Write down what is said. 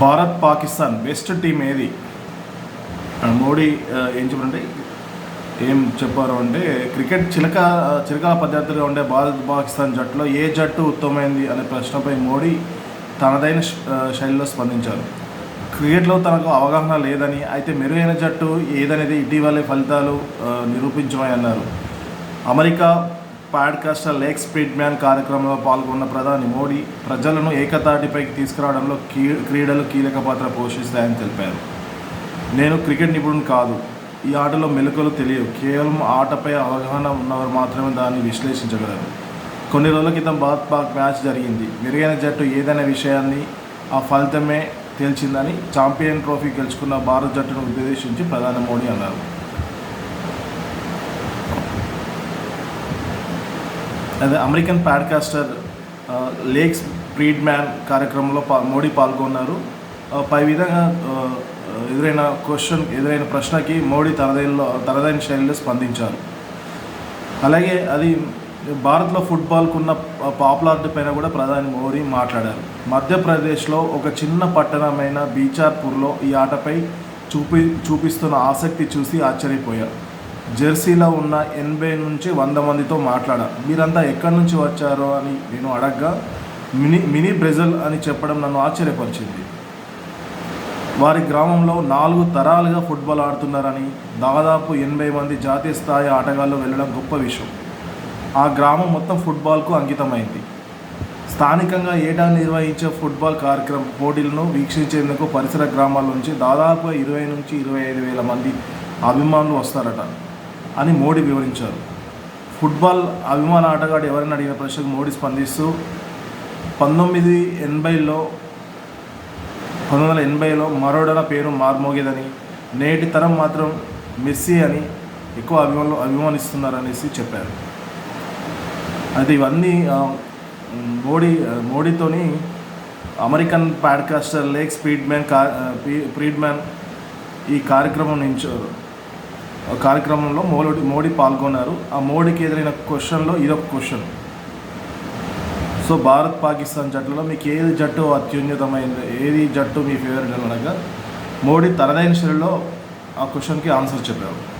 Bharat Pakistan best team ఏది? మోడీ ఏం చెప్పారంటే ఏం చెప్పారు అంటే క్రికెట్ చిలక చిలకల పద్ధతిగా ఉండే భారత్ పాకిస్తాన్ జట్టులో ఏ జట్టు ఉత్తమమైంది అనే ప్రశ్నపై మోడీ తనదైన శ- శైలిలో స్పందించారు. క్రికెట్లో తనకు అవగాహన లేదని అయితే మెరుగైన జట్టు ఏదనేది ఇటీవలే ఫలితాలు నిరూపించమని అన్నారు. America podcaster Lex Fridman కార్యక్రమంలో పాల్గొన్న ప్రధాని మోడీ ప్రజలను ఏకతాటిపైకి తీసుకురావడంలో కీ క్రీడలు కీలక పాత్ర పోషిస్తాయని తెలిపారు. నేను క్రికెట్ నిపుణుడు కాదు. ఈ ఆటలో మెలకువలు తెలియవు. కేవలం ఆటపై అవగాహన ఉన్నవారు మాత్రమే దాన్ని విశ్లేషించగలరు. కొన్ని రోజుల క్రితం భారత్ పాక్ మ్యాచ్ జరిగింది. మెరుగైన జట్టు ఏదైనా విషయాన్ని ఆ ఫలితమే తేల్చిందని ఛాంపియన్ ట్రోఫీ గెలుచుకున్న భారత జట్టును ఉద్దేశించి ప్రధాని మోడీ అన్నారు. American podcaster Lex Fridman కార్యక్రమంలో పా మోడీ పాల్గొన్నారు. పై విధంగా ఎదురైన క్వశ్చన్ ఎదురైన ప్రశ్నకి మోడీ తనదైనలో తనదైన శైలిలో స్పందించారు. అలాగే అది భారత్లో ఫుట్బాల్కు ఉన్న పాపులారిటీ పైన కూడా ప్రధాని మోడీ మాట్లాడారు. మధ్యప్రదేశ్లో ఒక చిన్న పట్టణమైన బీచార్పూర్లో ఈ ఆటపై చూపి చూపిస్తున్న ఆసక్తి చూసి ఆశ్చర్యపోయారు. జెర్సీలో ఉన్న ఎనభై నుంచి వంద మందితో మాట్లాడాను మీరంతా ఎక్కడి నుంచి వచ్చారో అని నేను అడగ్గా మినీ మినీ బ్రెజిల్ అని చెప్పడం నన్ను ఆశ్చర్యపరిచింది. వారి గ్రామంలో నాలుగు తరాలుగా ఫుట్బాల్ ఆడుతున్నారని దాదాపు ఎనభై మంది జాతీయ స్థాయి ఆటగాళ్ళు వెళ్ళడం గొప్ప విషయం. ఆ గ్రామం మొత్తం ఫుట్బాల్కు అంకితమైంది. స్థానికంగా ఏటా నిర్వహించే ఫుట్బాల్ కార్యక్రమ పోటీలను వీక్షించేందుకు పరిసర గ్రామాల నుంచి దాదాపు ఇరవై నుంచి ఇరవై ఐదు వేల మంది అభిమానులు వస్తారట. అని మోడీ వివరించారు. ఫుట్బాల్ అభిమాన ఆటగాడు ఎవరిని అడిగిన ప్రశ్నకు మోడీ స్పందిస్తూ పంతొమ్మిది ఎనభైలో పంతొమ్మిది వందల ఎనభైలో మరోడన పేరు మార్మోగేదని నేటి తరం మాత్రం మెస్సీ అని ఎక్కువ అభిమానులు అభిమానిస్తున్నారనేసి చెప్పారు. అయితే ఇవన్నీ మోడీ మోడీతోని American podcaster Lex Fridman కా స్పీడ్ మ్యాన్ ఈ కార్యక్రమం నుంచి కార్యక్రమంలో మోడీ మోడీ పాల్గొన్నారు. ఆ మోడీకి ఎదురైన క్వశ్చన్లో ఇదొక క్వశ్చన్. సో భారత్ పాకిస్తాన్ జట్టులో మీకు ఏది జట్టు అత్యున్నతమైంది? ఏది జట్టు మీ ఫేవరెట్ అనగా మోడీ తనదైన శైలిలో ఆ క్వశ్చన్కి ఆన్సర్ చెప్పారు.